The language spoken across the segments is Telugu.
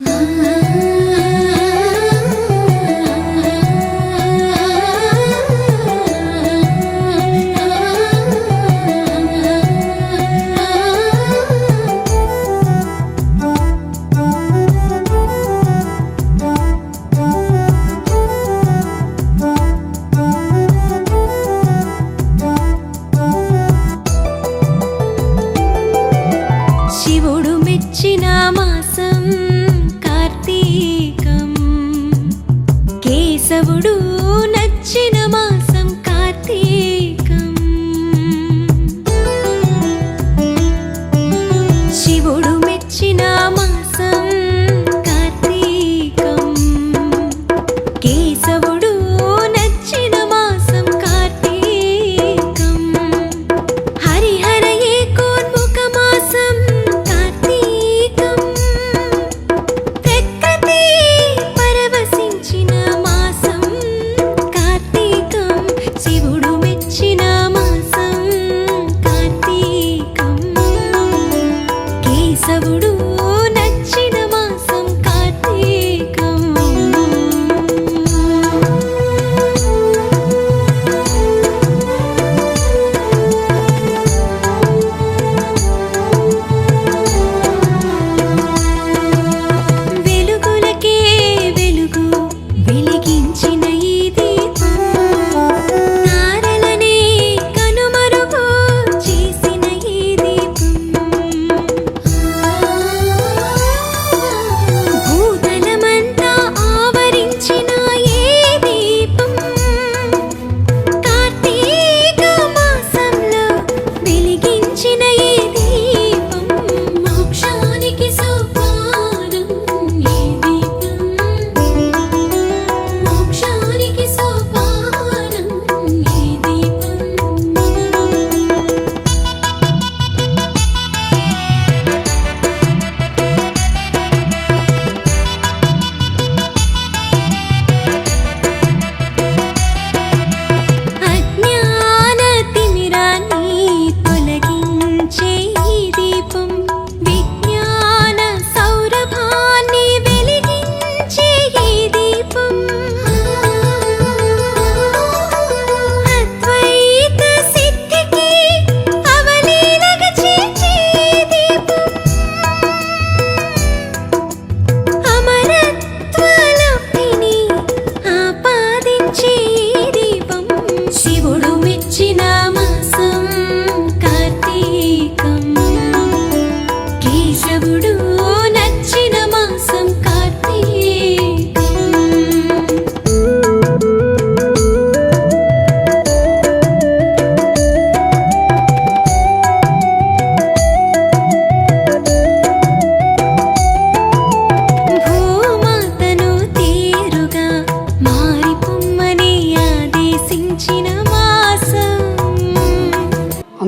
Mm-hmm.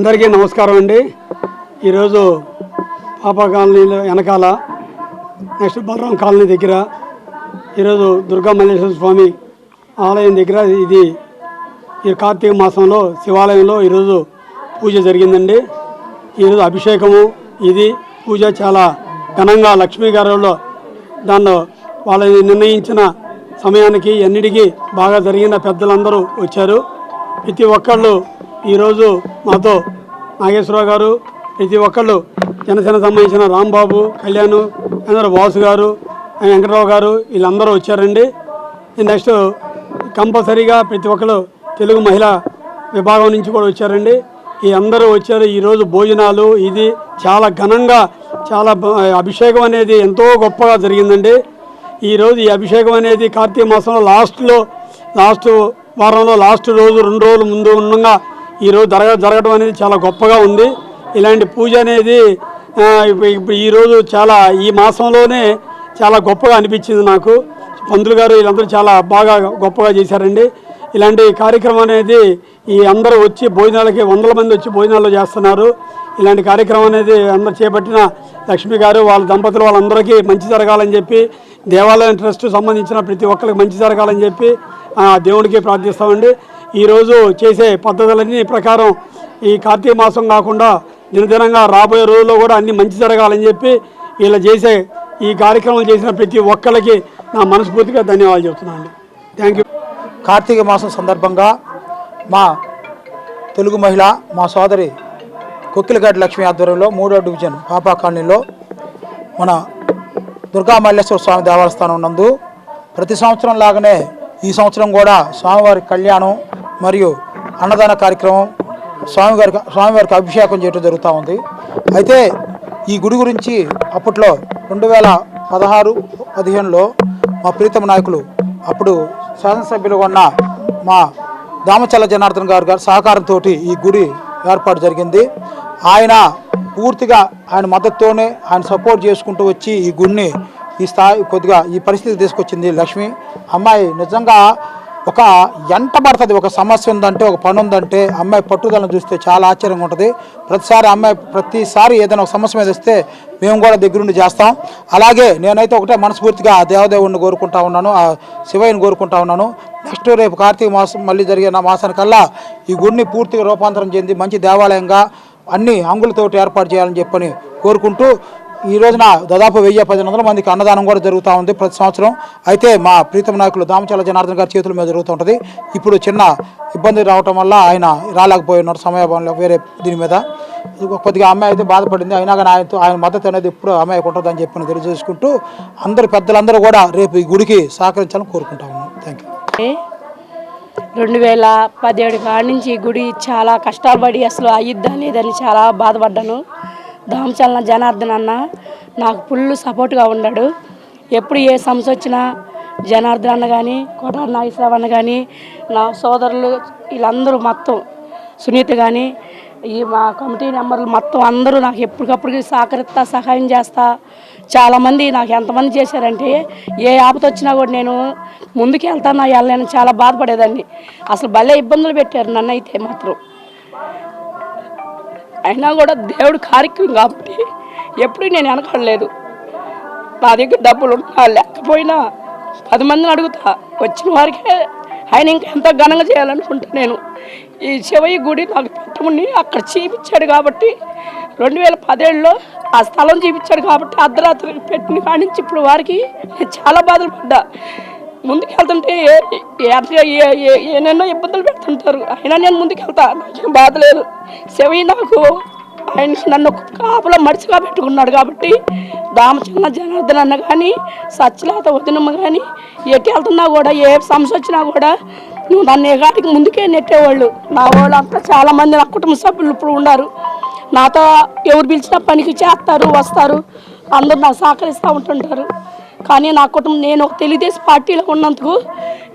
అందరికీ నమస్కారం అండి. ఈరోజు పాప కాలనీలో వెనకాల నెక్స్ట్ బలరాం కాలనీ దగ్గర ఈరోజు దుర్గా మల్లేశ్వర స్వామి ఆలయం దగ్గర ఇది ఈ కార్తీక మాసంలో శివాలయంలో ఈరోజు పూజ జరిగిందండి. ఈరోజు అభిషేకము ఇది పూజ చాలా ఘనంగా లక్ష్మీ గారిలో దానిలో వాళ్ళ నిర్ణయించిన సమయానికి ఎన్నిటికీ బాగా జరిగిన పెద్దలందరూ వచ్చారు. ప్రతి ఒక్కళ్ళు ఈరోజు మాతో నాగేశ్వరరావు గారు ప్రతి ఒక్కళ్ళు జనసేన సంబంధించిన రాంబాబు కళ్యాణ్ అందరు వాసు గారు వెంకటరావు గారు వీళ్ళందరూ వచ్చారండి. నెక్స్ట్ కంపల్సరీగా ప్రతి ఒక్కరు తెలుగు మహిళా విభాగం నుంచి కూడా వచ్చారండి. ఈ అందరూ వచ్చారు. ఈరోజు భోజనాలు ఇది చాలా ఘనంగా చాలా అభిషేకం అనేది ఎంతో గొప్పగా జరిగిందండి. ఈరోజు ఈ అభిషేకం అనేది కార్తీక మాసంలో లాస్ట్లో లాస్ట్ వారంలో లాస్ట్ రోజు రెండు రోజులు ముందు ఉండగా ఈరోజు జరగ జరగడం అనేది చాలా గొప్పగా ఉంది. ఇలాంటి పూజ అనేది ఇప్పుడు ఈరోజు చాలా ఈ మాసంలోనే చాలా గొప్పగా అనిపించింది నాకు. పంతులు గారు వీళ్ళందరూ చాలా బాగా గొప్పగా చేశారండి. ఇలాంటి కార్యక్రమం అనేది ఈ అందరూ వచ్చి భోజనాలకి వందల మంది వచ్చి భోజనాలు చేస్తున్నారు. ఇలాంటి కార్యక్రమం అనేది అందరు చేపట్టిన లక్ష్మి గారు వాళ్ళ దంపతులు వాళ్ళందరికీ మంచి జరగాలని చెప్పి దేవాలయం ట్రస్ట్ సంబంధించిన ప్రతి ఒక్కరికి మంచి జరగాలని చెప్పి దేవుడికి ప్రార్థిస్తామండి. ఈరోజు చేసే పద్ధతులన్నీ ప్రకారం ఈ కార్తీక మాసం కాకుండా దినదినంగా రాబోయే రోజుల్లో కూడా అన్ని మంచి జరగాలని చెప్పి ఇలా చేసే ఈ కార్యక్రమం చేసిన ప్రతి ఒక్కరికి నా మనస్ఫూర్తిగా ధన్యవాదాలు చెప్తున్నాను థ్యాంక్ యూ కార్తీక మాసం సందర్భంగా మా తెలుగు మహిళ మా సోదరి కొక్కిలగడ్డ లక్ష్మి ఆధ్వర్యంలో మూడో డివిజన్ పాపా కాలనీలో మన దుర్గా మల్లేశ్వర స్వామి దేవస్థానం నందు ప్రతి సంవత్సరం లాగానే ఈ సంవత్సరం కూడా స్వామివారి కళ్యాణం మరియు అన్నదాన కార్యక్రమం స్వామివారికి స్వామివారికి అభిషేకం చేయడం జరుగుతూ ఉంది. అయితే ఈ గుడి గురించి అప్పట్లో రెండు వేల పదహారు పదిహేనులో మా ప్రీతమ నాయకులు అప్పుడు శాసనసభ్యులుగా ఉన్న మా దామచల్ల జనార్దన్ గారు గారి సహకారంతో ఈ గుడి ఏర్పాటు జరిగింది. ఆయన పూర్తిగా ఆయన మద్దతుతోనే ఆయన సపోర్ట్ చేసుకుంటూ వచ్చి ఈ గుడిని ఈ స్థాయి కొద్దిగా ఈ పరిస్థితి తీసుకొచ్చింది లక్ష్మి. అమ్మాయి నిజంగా ఒక ఎంట పడుతుంది. ఒక సమస్య ఉందంటే ఒక పని ఉందంటే అమ్మాయి పట్టుదలను చూస్తే చాలా ఆశ్చర్యంగా ఉంటుంది. ప్రతిసారి అమ్మాయి ప్రతిసారి ఏదైనా ఒక సమస్య మీద వస్తే మేము కూడా దగ్గరుండి చేస్తాం. అలాగే నేనైతే ఒకటే మనస్ఫూర్తిగా ఆ దేవదేవుడిని కోరుకుంటా ఉన్నాను ఆ శివయ్యని కోరుకుంటా ఉన్నాను. నెక్స్ట్ రేపు కార్తీక మాసం మళ్ళీ జరిగే నా మాసానికల్లా ఈ గుడిని పూర్తిగా రూపాంతరం చెంది మంచి దేవాలయంగా అన్ని అంగులతోటి ఏర్పాటు చేయాలని చెప్పని కోరుకుంటూ ఈ రోజున దాదాపు వెయ్యి పదిహేను వందల మందికి అన్నదానం కూడా జరుగుతూ ఉంది ప్రతి సంవత్సరం. అయితే మా ప్రీతమ నాయకులు దామచల జనార్దన్ గారి చేతుల మీద జరుగుతూ ఉంటుంది. ఇప్పుడు చిన్న ఇబ్బంది రావటం వల్ల ఆయన రాలేకపోయి ఉన్నారు సమయాభావంలో వేరే దీని మీద. కొద్దిగా అమ్మాయి అయితే బాధపడింది. అయినా కానీ ఆయనతో ఆయన మద్దతు అనేది ఎప్పుడు అమ్మాయికి ఉంటుందని చెప్పి తెలియజేసుకుంటూ అందరు పెద్దలందరూ కూడా రేపు ఈ గుడికి సహకరించాలని కోరుకుంటా ఉన్నాం. థ్యాంక్ యూ రెండు వేల పదిహేడు కాడి నుంచి ఈ గుడి చాలా కష్టాలు పడి అసలు అయ్యిద్దా లేదని చాలా బాధపడ్డాను. దామచలన జనార్దన్ అన్న నాకు ఫుల్ సపోర్ట్గా ఉన్నాడు. ఎప్పుడు ఏ సమస్య వచ్చినా జనార్దన్ అన్న కానీ కోటారి నాగేశ్వరరావు అన్న కానీ నా సోదరులు వీళ్ళందరూ మొత్తం సునీత కానీ ఈ మా కమిటీ నెంబర్లు మొత్తం అందరూ నాకు ఎప్పటికప్పుడు సహకరిస్తా సహాయం చేస్తా. చాలామంది నాకు ఎంతమంది చేశారంటే ఏ ఆపత వచ్చినా కూడా నేను ముందుకు వెళ్తాను వెళ్ళలేను చాలా బాధపడేదాన్ని. అసలు భలే ఇబ్బందులు పెట్టారు నన్ను అయితే మాత్రం. అయినా కూడా దేవుడు కార్యక్రమం కాబట్టి ఎప్పుడు నేను వెనకడలేదు. నా దగ్గర డబ్బులు ఉన్నా లేకపోయినా పది మందిని అడుగుతా వచ్చిన వారికే ఆయన ఇంకా ఎంత ఘనంగా చేయాలనుకుంటా నేను. ఈ శివయ్య గుడి నాకు పెట్టమని అక్కడ చూపించాడు కాబట్టి రెండు వేల పదేళ్ళలో ఆ స్థలం చూపించాడు కాబట్టి అర్ధరాత్రి పెట్టిన కాడి నుంచి ఇప్పుడు వారికి నేను చాలా బాధలు పడ్డా. ముందుకు వెళ్తుంటే ఏ- ఏ- ఇబ్బందులు పెడుతుంటారు. అయినా నేను ముందుకు వెళ్తా నాకేం బాధ లేదు. శివయ్య నాకు ఆయన నన్ను కాపులో మడిచిగా పెట్టుకున్నాడు కాబట్టి దామచన్న జనార్దన్ అన్న కానీ సత్యలేత వదినమ్మ కానీ ఎటు వెళ్తున్నా కూడా ఏ సమస్య వచ్చినా కూడా నువ్వు నన్ను ఎగాటికి ముందుకే నెట్టేవాళ్ళు. నా వాళ్ళు అంతా నా కుటుంబ సభ్యులు ఇప్పుడు ఉన్నారు. నాతో ఎవరు పిలిచినా పనికి చేస్తారు వస్తారు. అందరూ నాకు సహకరిస్తూ ఉంటుంటారు. కానీ నా కుటుంబం నేను ఒక తెలుగుదేశం పార్టీలో ఉన్నందుకు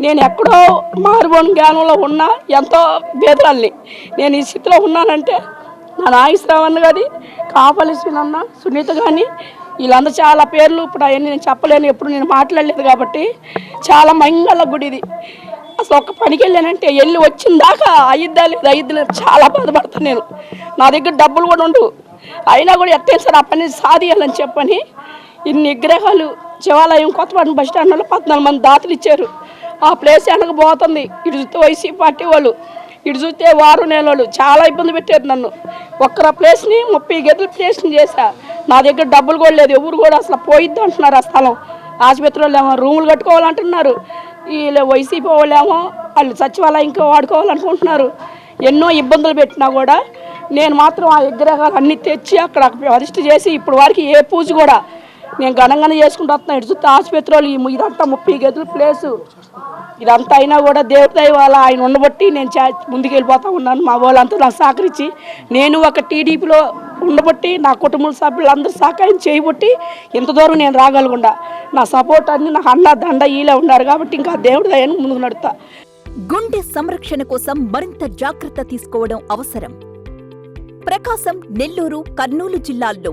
నేను ఎక్కడో మారుబోని జ్ఞానంలో ఉన్నా ఎంతో భేదాలని నేను ఈ స్థితిలో ఉన్నానంటే నా నాగేశ్వరరావు కానీ కాపలిసిన సునీత కానీ వీళ్ళందరూ చాలా పేర్లు ఇప్పుడు అవన్నీ నేను చెప్పలేను ఎప్పుడు నేను మాట్లాడలేదు కాబట్టి చాలా మంగళ గుడి ఇది. అసలు ఒక్క పనికి వెళ్ళానంటే వెళ్ళి వచ్చిన దాకా అయ్యిద్దా లేదు అయ్యిద్దా లేదు చాలా బాధపడతాను నేను. నా దగ్గర డబ్బులు కూడా ఉండవు. అయినా కూడా ఎట్టేం సార్ ఆ పని సాధియాలని చెప్పని ఇన్ని విగ్రహాలు శివాలయం కొత్తపట్నం బస్ స్టాండ్లో పద్నాలుగు మంది దాతలు ఇచ్చారు. ఆ ప్లేస్ వెనక పోతుంది. ఇటు చూస్తే వైసీపీ పార్టీ వాళ్ళు ఇటు చూస్తే వారు నెలలు చాలా ఇబ్బంది పెట్టారు నన్ను. ఒక్కర ప్లేస్ని ముప్పై గదుల ప్లేస్ని చేశా. నా దగ్గర డబ్బులు కూడా లేదు ఎవరు కూడా అసలు పోయిద్ది అంటున్నారు ఆ స్థలం. ఆసుపత్రిలో ఏమో రూములు కట్టుకోవాలంటున్నారు. వీళ్ళు వైసీపీ వాళ్ళేమో వాళ్ళు సచివాలయంకి వాడుకోవాలనుకుంటున్నారు. ఎన్నో ఇబ్బందులు పెట్టినా కూడా నేను మాత్రం ఆ విగ్రహాలు అన్నీ తెచ్చి అక్కడ ప్రతిష్ఠ చేసి ఇప్పుడు వారికి ఏ పూజ కూడా నేను ఘనంగానే చేసుకుంటూ వస్తున్నాను ఇటు చూస్తే ఆసుపత్రులు వాళ్ళు ఇదంతా ముప్పై గదులు ప్లేసు ఇదంతా అయినా కూడా దేవుడి వాళ్ళ ఆయన ఉండబట్టి నేను చా ఉన్నాను. మా వాళ్ళంతా నాకు సహకరించి నేను ఒక టీడీపీలో ఉండబట్టి నా కుటుంబ సభ్యులందరూ సహకారం చేయబట్టి ఇంత దూరం నేను రాగలకుండా నా సపోర్ట్ అన్ని నాకు అన్న దండ ఈలే ఉన్నారు కాబట్టి ఇంకా దేవుడి దయను ముందుకు నడుతా గుండె సంరక్షణ కోసం మరింత జాగ్రత్త తీసుకోవడం అవసరం. ప్రకాశం నెల్లూరు కర్నూలు జిల్లాల్లో